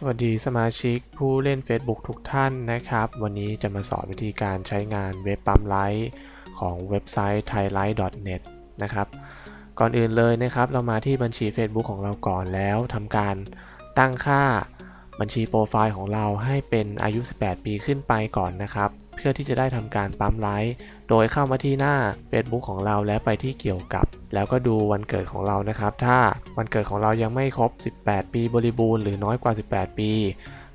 สวัสดีสมาชิกผู้เล่น Facebook ทุกท่านนะครับ วันนี้จะมาสอนวิธีการใช้งานเว็บปั๊มไลท์ของเว็บไซต์ thailight.net นะครับ ก่อนอื่นเลยนะครับ เรามาที่บัญชี Facebook ของเราก่อนแล้วทำการตั้งค่า บัญชีโปรไฟล์ของเราให้เป็นอายุ 18 ปีขึ้นไปก่อนนะครับ เพื่อที่จะได้ทำการปั๊มไลค์โดยเข้ามาที่หน้า Facebook ของเราและไปที่เกี่ยวกับ แล้วก็ดูวันเกิดของเรานะครับ ถ้าวันเกิดของเรายังไม่ครบ 18 ปีบริบูรณ์หรือน้อยกว่า 18 ปี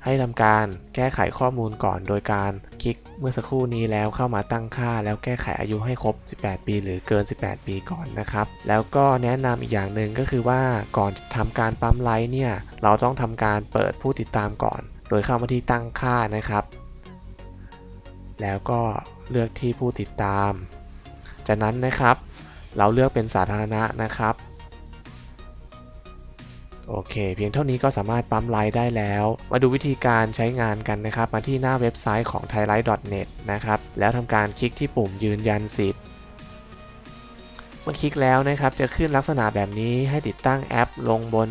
ให้ทำการแก้ไขข้อมูลก่อนโดยการคลิกเมื่อสักครู่นี้แล้วเข้ามาตั้งค่า แล้วแก้ไขอายุให้ครบ 18 ปี หรือเกิน 18 ปีก่อนนะครับ แล้วก็แนะนำอีกอย่างหนึ่งก็คือว่าก่อนทำการปั๊มไลค์เนี่ย เราต้องทำการเปิดผู้ติดตามก่อน โดยเข้ามาที่ตั้งค่านะครับ แล้วก็เลือกที่ผู้ติดตาม จากนั้นนะครับ เราเลือกเป็นสาธารณะนะครับ โอเค เพียงเท่านี้ก็สามารถปั๊มไลค์ได้แล้ว มาดูวิธีการใช้งานกันนะครับ มาที่หน้าเว็บไซต์ของ thailand.net นะครับ แล้วทำการคลิกที่ปุ่มยืนยันสิทธิ์เมื่อคลิกแล้วนะครับ จะขึ้นลักษณะแบบนี้ให้ติดตั้งแอปลงบน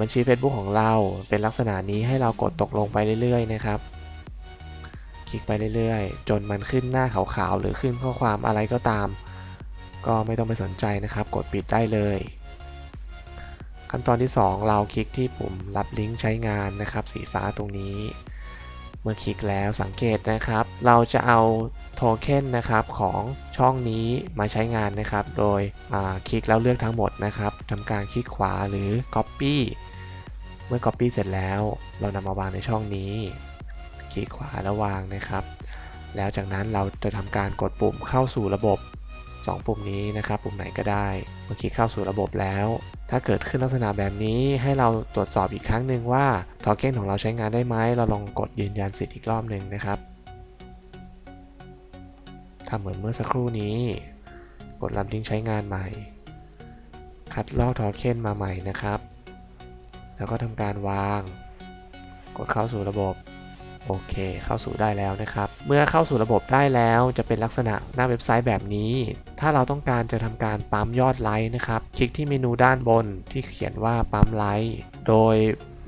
บัญชี Facebook ของเรา เป็นลักษณะนี้ให้เรากดตกลงไปเรื่อยๆนะครับ คลิกไปเรื่อยๆ จนมันขึ้นหน้าขาวๆ หรือขึ้นข้อความอะไรก็ตาม ก็ไม่ต้องไปสนใจนะครับ กดปิดได้เลย ขั้นตอนที่ 2 เราคลิกที่ปุ่มรับลิงก์ใช้งานนะครับ สีฟ้าตรงนี้ เมื่อคลิกแล้วสังเกตนะครับ เราจะเอาโทเค็นนะครับของช่องนี้มาใช้งานนะครับ โดยคลิกแล้วเลือกทั้งหมดนะครับทำการคลิกขวาหรือ Copy เมื่อ Copy เสร็จแล้วเรานำมาวางในช่องนี้ คลิกขวาแล้ววางนะครับ แล้วจากนั้นเราจะทำการกดปุ่มเข้าสู่ระบบ 2 ปุ่มนี้นะครับ ปุ่มไหนก็ได้เมื่อคลิกเข้าสู่ระบบแล้ว ถ้าเกิดขึ้นลักษณะแบบนี้ให้เราตรวจสอบอีกครั้งหนึ่งว่าทอเก้นของเราใช้งานได้ไหมเราลองกดยืนยันสิทธิ์อีกรอบหนึ่งนะครับทำเหมือนเมื่อสักครู่นี้ กดรับลิงก์ใช้งานใหม่ คัดลอกทอเค็นมาใหม่นะครับ แล้วก็ทำการวาง กดเข้าสู่ระบบ โอเค เข้าสู่ได้แล้วนะครับ เมื่อเข้าสู่ระบบได้แล้วจะเป็นลักษณะหน้าเว็บไซต์แบบนี้ ถ้าเราต้องการจะทำการปั๊มยอดไลค์นะครับ คลิกที่เมนูด้านบนที่เขียนว่าปั๊มไลค์โดย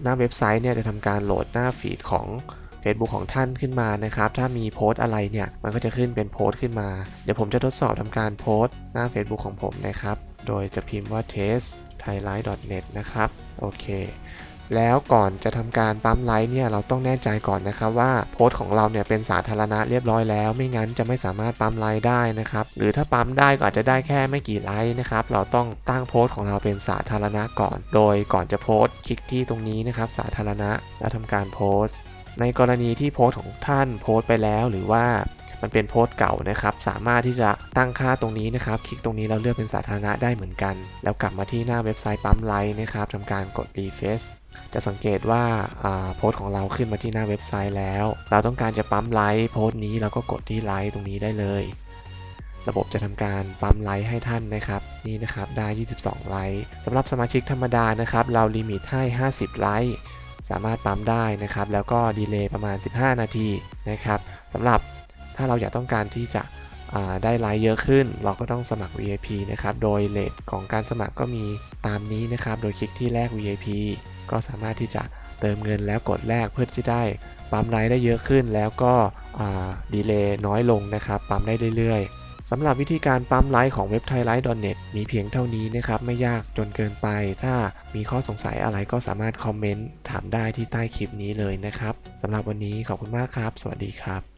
หน้าเว็บไซต์เนี่ยจะทำการโหลดหน้าฟีดของ Facebook ของท่านขึ้นมานะครับ ถ้ามีโพสต์อะไรเนี่ย มันก็จะขึ้นเป็นโพสต์ขึ้นมา เดี๋ยวผมจะทดสอบทำการโพสต์หน้า Facebook ของผมนะครับ โดยจะพิมพ์ว่า test thailand.net นะครับ โอเค แล้วก่อนจะทำการปั๊มไลค์เนี่ยเราต้องแน่ใจก่อนนะครับว่าโพสต์ของเราเนี่ยเป็นสาธารณะเรียบร้อยแล้ว ไม่งั้นจะไม่สามารถปั๊มไลค์ได้นะครับหรือถ้าปั๊มได้ก็อาจจะได้แค่ไม่กี่ไลค์นะครับเราต้องตั้งโพสต์ของเราเป็นสาธารณะก่อน โดยก่อนจะโพสต์คลิกที่ตรงนี้นะครับสาธารณะแล้วทำการโพสต์ในกรณีที่โพสต์ของท่านโพสต์ไปแล้ว หรือว่า มันเป็นโพสต์เก่านะครับ สามารถที่จะตั้งค่าตรงนี้นะครับ คลิกตรงนี้แล้วเลือกเป็นสาธารณะได้เหมือนกัน แล้วกลับมาที่หน้าเว็บไซต์ปั๊มไลค์นะครับทำการกด refresh จะสังเกตว่าโพสต์ของเราขึ้นมาที่หน้าเว็บไซต์แล้ว เราต้องการจะปั๊มไลค์โพสต์นี้เราก็กดที่ไลค์ตรงนี้ได้เลย ระบบจะทำการปั๊มไลค์ให้ท่านนะครับ นี่นะครับได้ 22 ไลค์สำหรับสมาชิกธรรมดานะครับ เราลิมิตให้ 50 ไลค์สามารถปั๊มได้นะครับ แล้วก็ดีเลย์ประมาณ 15 นาทีนะครับสำหรับ ถ้าเราอยากต้องการที่จะได้ไลค์เยอะขึ้น เราก็ต้องสมัคร VIP นะครับ โดยเลทของการสมัครก็มีตามนี้นะครับ โดยคลิกที่แลก VIP ก็สามารถที่จะเติมเงินแล้วกดแลกเพื่อที่ได้ปั๊มไลค์ได้เยอะขึ้น แล้วก็ดีเลย์น้อยลงนะครับ ปั๊มได้เรื่อยๆสำหรับวิธีการปั๊มไลค์ของเว็บไทยไลท์ .net มีเพียงเท่านี้นะครับ ไม่ยากจนเกินไป ถ้ามีข้อสงสัยอะไรก็สามารถคอมเมนต์ถามได้ที่ใต้คลิปนี้เลยนะครับสำหรับวันนี้ขอบคุณมากครับ สวัสดีครับ